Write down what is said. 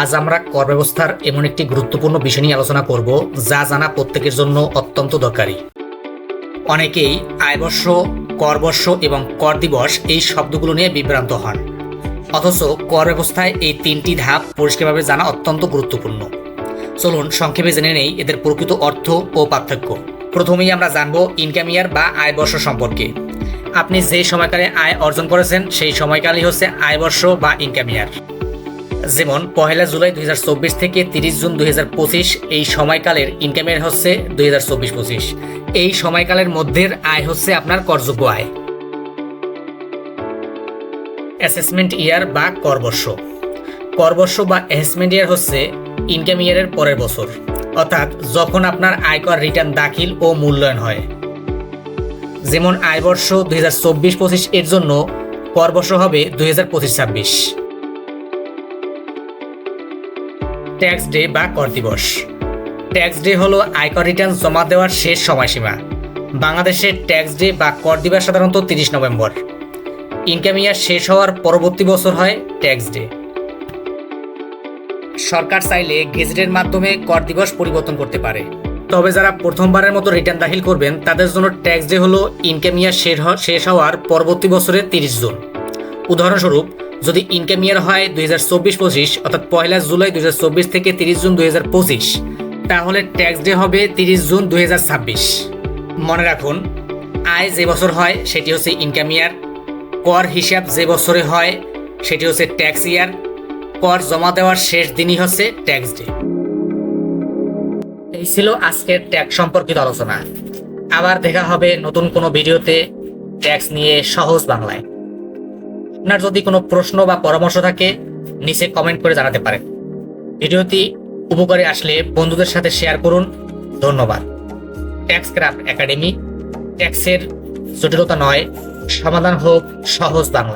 আজ আমরা কর ব্যবস্থার এমন একটি গুরুত্বপূর্ণ বিষয় নিয়ে আলোচনা করব, যা জানা প্রত্যেকের জন্য অত্যন্ত দরকারি। অনেকেই আয়বর্ষ, করবর্ষ এবং কর দিবস এই শব্দগুলো নিয়ে বিভ্রান্ত হন। অথচ কর ব্যবস্থায় এই তিনটি ধাপ পরিষ্কারভাবে জানা অত্যন্ত গুরুত্বপূর্ণ। চলুন সংক্ষেপে জেনে নেই এদের প্রকৃত অর্থ ও পার্থক্য। প্রথমেই আমরা জানব ইনকাম ইয়ার বা আয় বর্ষ সম্পর্কে। আপনি যে সময়কালে আয় অর্জন করেছেন, সেই সময়কালই হচ্ছে আয় বর্ষ বা ইনকাম ইয়ার। যেমন পহেলা জুলাই দুই হাজার চব্বিশ থেকে তিরিশ জুন দুই হাজার পঁচিশ, এই সময়কালের ইনকামের হচ্ছে দুই হাজার এই সময়কালের মধ্যের আয় হচ্ছে আপনার করযোগ্য আয়। অ্যাসেসমেন্ট ইয়ার বা করবর্ষ। করবর্ষ বা অ্যাসেসমেন্ট ইয়ার হচ্ছে ইনকাম ইয়ারের পরের বছর। অর্থাৎ যখন আপনার আয়কর রিটার্ন দাখিল ও মূল্যায়ন হয়। যেমন আয়বর্ষ দুই হাজার চব্বিশ পঁচিশ এর জন্য করবর্ষ হবে দুই হাজার পঁচিশ ছাব্বিশ। ট্যাক্স ডে বা কর দিবস। ট্যাক্স ডে হলো আয়কর রিটার্ন জমা দেওয়ার শেষ সময়সীমা। বাংলাদেশের ট্যাক্স ডে বা কর দিবস সাধারণত তিরিশ নভেম্বর। ইনকাম ইয়ার শেষ হওয়ার পরবর্তী বছর হয় ট্যাক্স ডে সরকার চাইলে গেজেটের মাধ্যমে কর দিবস পরিবর্তন করতে পারে। তবে যারা প্রথমবারের মতো রিটার্ন দাখিল করবেন, তাদের জন্য ট্যাক্স ডে হলো ইনকাম ইয়ার শেষ হওয়ার পরবর্তী বছরের তিরিশ জুন। উদাহরণস্বরূপ যদি ইনকাম ইয়ার হয় দুই হাজার চব্বিশ পঁচিশ, অর্থাৎ পয়লা জুলাই দুই হাজার চব্বিশ থেকে তিরিশ জুন দুই হাজার পঁচিশ, তাহলে ট্যাক্স ডে হবে তিরিশ জুন দুই হাজার ছাব্বিশ। মনে রাখুন, আয় যে বছর হয় সেটি হচ্ছে ইনকাম ইয়ার কর হিসাব যে বছরে হয় সেটি হচ্ছে ট্যাক্স ইয়ার কর জমা দেওয়ার শেষ দিনই হচ্ছে ট্যাক্স ডে এই ছিল আজকের ট্যাক্স সম্পর্কিত আলোচনা। আবার দেখা হবে নতুন কোনো ভিডিওতে। ট্যাক্স নিয়ে সহজ বাংলায়। আপনার যদি কোনো প্রশ্ন বা পরামর্শ থাকে, নিচে কমেন্ট করে জানাতে পারেন। ভিডিওটি উপকারে আসলে বন্ধুদের সাথে শেয়ার করুন। ধন্যবাদ। ট্যাক্স ক্রাফট একাডেমি ট্যাক্সের জটিলতা নয়, সমাধান হোক, সহজ বাংলা।